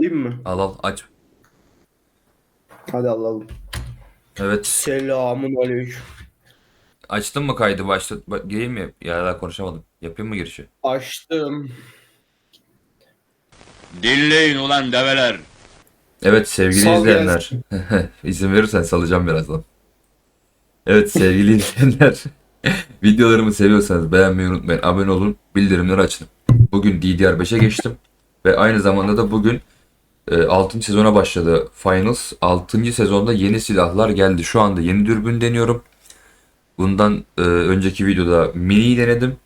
Alayım mı? Al al aç. Hadi alalım. Evet. Selamun aleyküm. Açtın mı kaydı? Başlat. Ba- gireyim mi? Ya daha konuşamadım. Yapayım mı girişi? Açtım. Dinleyin ulan develer. Evet sevgili Sal izleyenler. İzin verirsen salacağım birazdan. Evet sevgili izleyenler. Videolarımı seviyorsanız beğenmeyi unutmayın. Abone olun. Bildirimleri açın. Bugün DDR5'e geçtim. Ve aynı zamanda da bugün 6. sezona başladı Finals. 6. sezonda yeni silahlar geldi. Şu anda yeni dürbün deniyorum. Bundan e, önceki videoda mini denedim.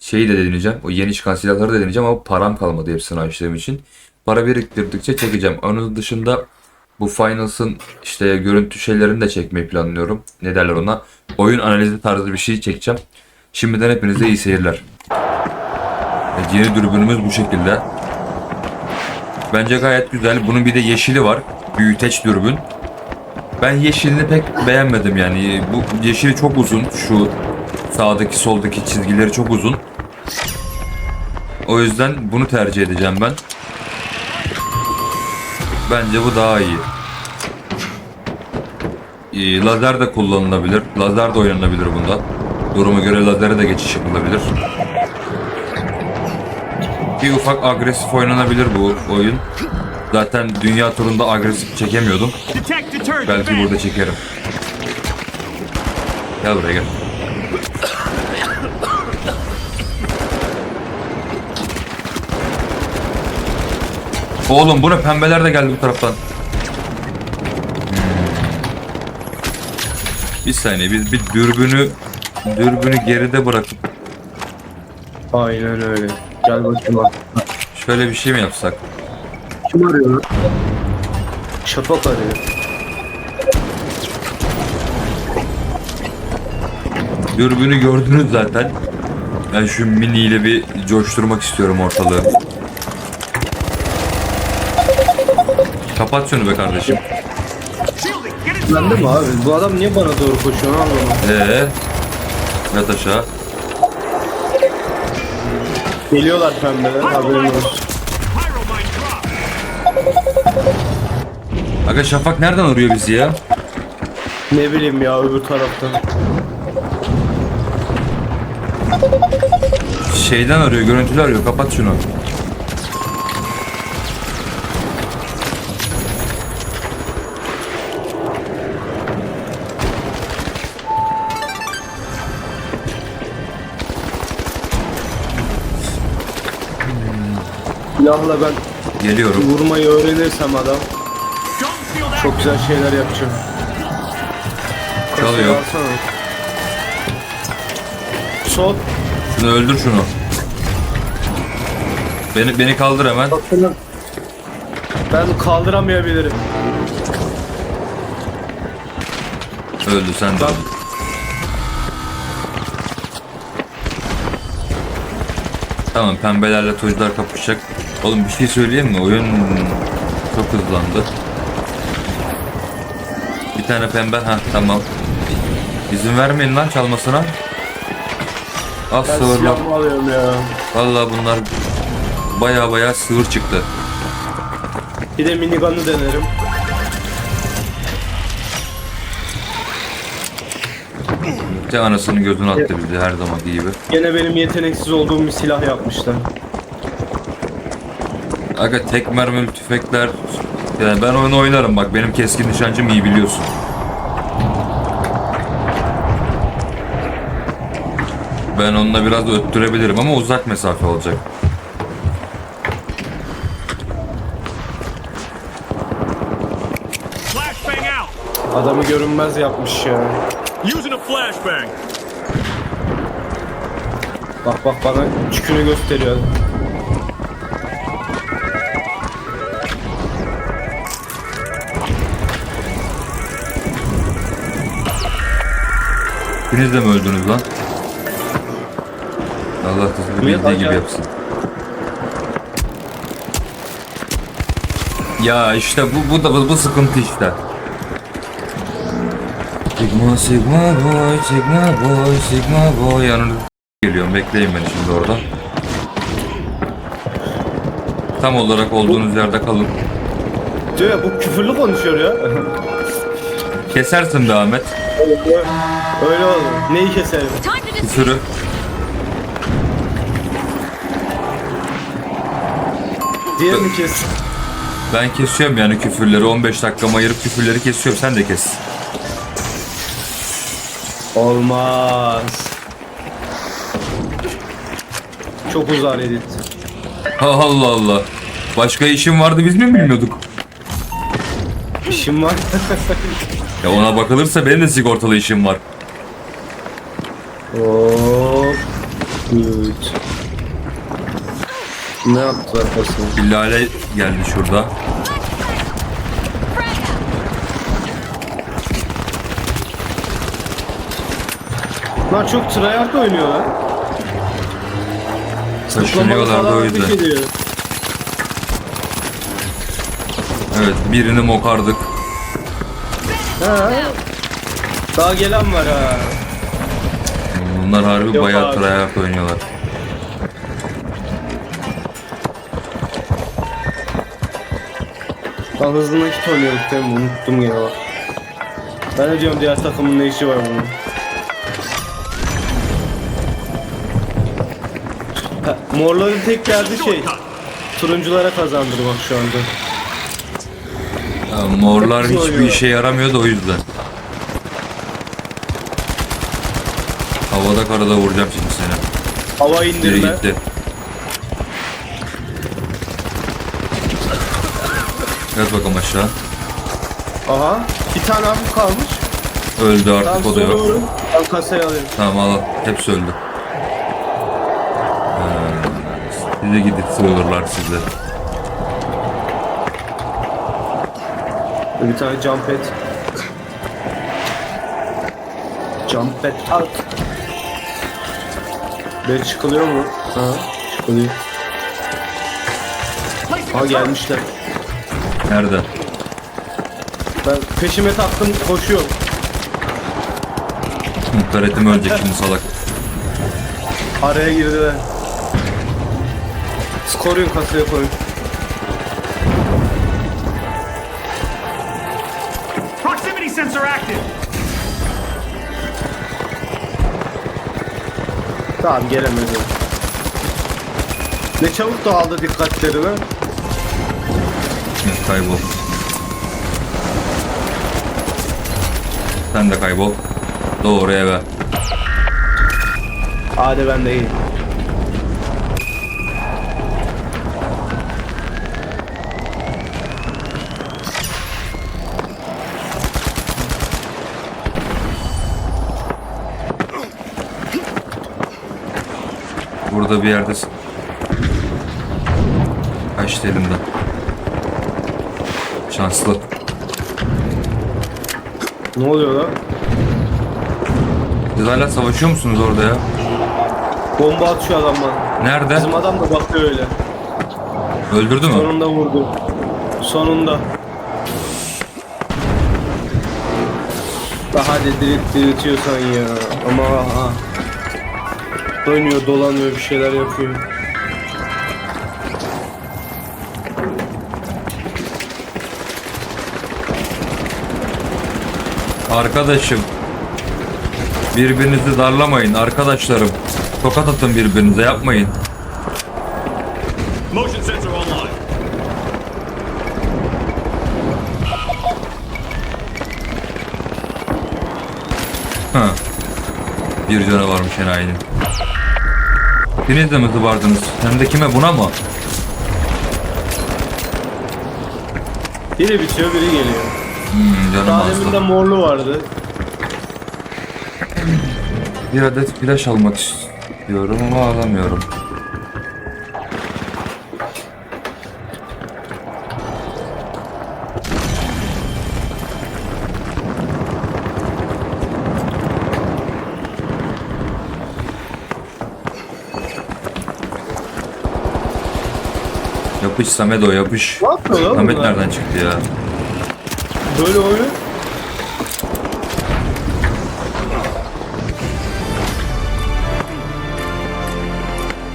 Şeyi de deneyeceğim. O yeni çıkan silahları da deneyeceğim ama param kalmadı hepsini açtığım için. Para biriktirdikçe çekeceğim. Onun dışında bu Finals'ın işte görüntü şeylerini de çekmeyi planlıyorum. Ne derler ona? Oyun analizi tarzı bir şey çekeceğim. Şimdiden hepinize iyi seyirler. Yeni dürbünümüz bu şekilde. Bence gayet güzel. Bunun bir de yeşili var. Büyüteç dürbün. Ben yeşilini pek beğenmedim yani. Bu yeşili çok uzun. Şu sağdaki soldaki çizgileri çok uzun. O yüzden bunu tercih edeceğim ben. Bence bu daha iyi. Ee, Lazer de kullanılabilir. Lazer de oynanabilir bunda. Duruma göre lazere de geçiş yapılabilir. Bir ufak agresif oynanabilir bu oyun. Zaten dünya turunda agresif çekemiyordum. Belki burada çekerim. Gel buraya gel. Oğlum bu ne pembeler de geldi bu taraftan. Hmm. Bir saniye biz bir dürbünü dürbünü geride bırakıp Aynen öyle. Gel bakayım bak. şöyle bir şey mi yapsak? Kim arıyor lan? Şafak arıyor. Dürbünü gördünüz zaten. Ben şu mini ile bir coşturmak istiyorum ortalığı. Kapat şunu be kardeşim. Ben de mi abi? Bu adam niye bana doğru koşuyor anlamadım. Ee, yat aşağı. Geliyorlar pembeler haberin olsun. Aga Şafak nereden arıyor bizi ya? Ne bileyim ya öbür taraftan. Şeyden arıyor, görüntülü arıyor. Kapat şunu. Silahla ben Geliyorum. vurmayı öğrenirsem adam çok güzel şeyler yapacağım. Çalıyor. Alsana. Sol. Şunu öldür şunu. Beni beni kaldır hemen. Ben kaldıramayabilirim. Öldü sen de. Öldün. Tamam pembelerle tuzlar kapışacak. Oğlum bir şey söyleyeyim mi? Oyun çok hızlandı. Bir tane pembe ha tamam. İzin vermeyin lan çalmasına. Az Ben sığırlar. silahımı alıyorum ya. Vallahi bunlar baya baya sığır çıktı. Bir de minigun'u denerim. Te anasının gözünü attı bizi her zamanki gibi. Gene benim yeteneksiz olduğum bir silah yapmışlar. Aga tek mermili tüfekler yani ben oyunu oynarım bak benim keskin nişancım iyi biliyorsun. Ben onunla biraz öttürebilirim ama uzak mesafe olacak. Flashbang out! Adamı görünmez yapmış ya. Using a flashbang! Bak bak bana çükünü gösteriyor. Ikiniz de mi öldünüz lan? Allah kızını bildiği gibi acayip. yapsın. Ya işte bu bu da bu, bu sıkıntı işte. Sigma sigma boy sigma boy sigma boy yanınız geliyorum bekleyin beni şimdi orada. Tam olarak olduğunuz yerde kalın. Ya bu küfürlü konuşuyor ya. Kesersin be Ahmet. Öyle oldu. Neyi keselim? Küfürü. Diğerini kes. Ben kesiyorum yani küfürleri. 15 dakikamı ayırıp küfürleri kesiyorum. Sen de kes. Olmaz. Çok uzar edit. Allah Allah. Başka işim vardı biz mi bilmiyorduk? İşim var. Ya ona bakılırsa benim de sigortalı işim var. Hop. Good. Ne yaptılar pasını? Lale geldi şurada. Lan çok tryhard oynuyorlar. Taşınıyorlar da o yüzden. ediyor. Evet birini mokardık. Ha. Daha gelen var ha. Bunlar harbi Yok bayağı abi. tryhard oynuyorlar. Daha hızlı nakit oynuyorduk değil mi? Unuttum bak. Ben de diyorum diğer takımın ne işi var bunun. Morların tek derdi şey. Turunculara kazandırmak şu anda. Ya, morlar Hepsi hiçbir oynuyor. işe yaramıyor da o yüzden. Havada karada vuracağım şimdi seni. Hava Biri indirme. gitti. Yat bakalım aşağı. Aha. Bir tane hafif kalmış. Öldü Tamam artık o da yok. soruyorum. Ben kasayı alayım. Tamam al al. Hepsi öldü. Size gidip sığılırlar size. Bir tane jump pad. Jump pad out. Böyle çıkılıyor mu? Ha, çıkılıyor. Ha gelmişler. Nerede? Ben peşime taktım koşuyorum. Muhtaretim ölecek şimdi salak. Araya girdiler. Koruyun kasaya koyun. Proximity sensor active. Tamam gelemedi. Ne çabuk dağıldı dikkatlerine. Evet, kaybol. Sen de kaybol. Doğru eve. Hadi ben de iyi. Burada bir yerdesin. Kaçtı elimden. Şanslı. Ne oluyor lan? Siz hala savaşıyor musunuz orada ya? Bomba atıyor adam bana. Nerede? Bizim adam da bakıyor öyle. Öldürdü mü? Sonunda vurdu. Sonunda. Daha hadi dirit diritiyorsan ya. Ama. Dönüyor dolanıyor bir şeyler yapıyor. Arkadaşım. Birbirinizi darlamayın arkadaşlarım. Tokat atın birbirinize yapmayın. Motion sensor online. Ha. Bir canı varmış enayinin. Biriniz de mi zıbardınız? Hem de kime buna mı? Biri bitiyor biri geliyor. Hmm, canım Daha demin de azdı. morlu vardı. Bir adet flash almak istiyorum ama alamıyorum. Yapış Samedo yapış. Ne yapıyor lan Samet bunlar? nereden çıktı ya? Böyle oyun.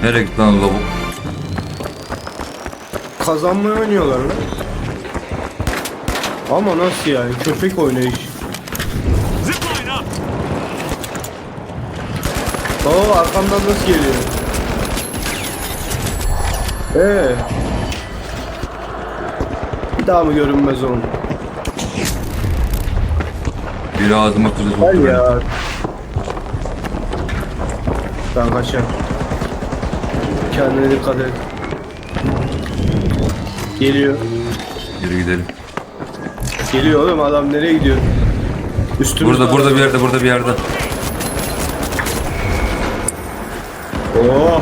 Nereye gitti lan lavuk? kazanmaya oynuyorlar lan. Ama nasıl yani? Köpek oynayış. Oo arkamdan nasıl geliyor? Ee. Bir daha mı görünmez onun? Biri ağzıma Gel soktu. ya. Ben kaçar. Kendine dikkat et. Geliyor. Yürü gidelim. Geliyor oğlum adam nereye gidiyor? Üstümüzde Burada burada bir yerde burada bir yerde. Oo.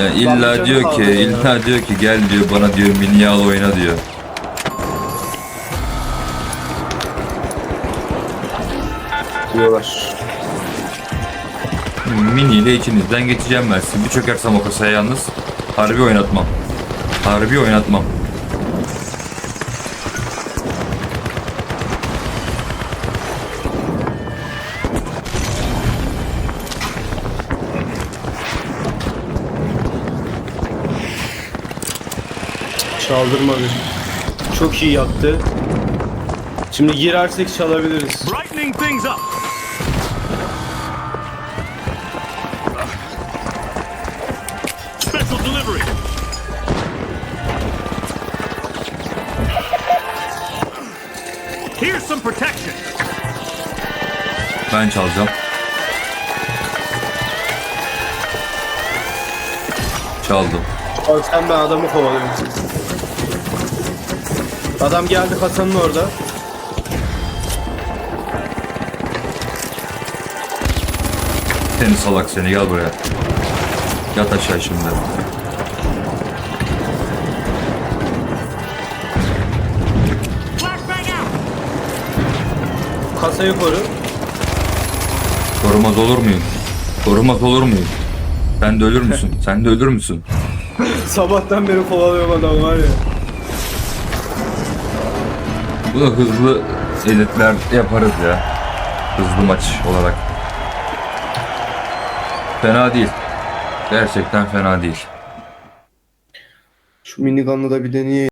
Yani illa diyor ki ya. illa diyor ki gel diyor bana diyor mini al oyna diyor. Diyorlar. Mini ile içinizden geçeceğim ben sizi. Bir çökersem o kasaya yalnız harbi oynatmam. Harbi oynatmam. Çaldırmadı. Çok iyi yaptı. Şimdi girersek çalabiliriz. Brightening things up. Special delivery. Here's some protection. Ben çalacağım. Çaldım. Al sen ben adamı kovalıyorum. Adam geldi kasanın orada. Seni salak seni gel buraya. Yat aşağı şimdi. Kasayı koru. Korumaz olur muyum? Korumaz olur muyum? Sen de ölür müsün? Sen de ölür müsün? Sabahtan beri kovalıyorum adam var ya. Bu da hızlı editler yaparız ya. Hızlı maç olarak. Fena değil. Gerçekten fena değil. Şu minigun'la da bir deneyeyim.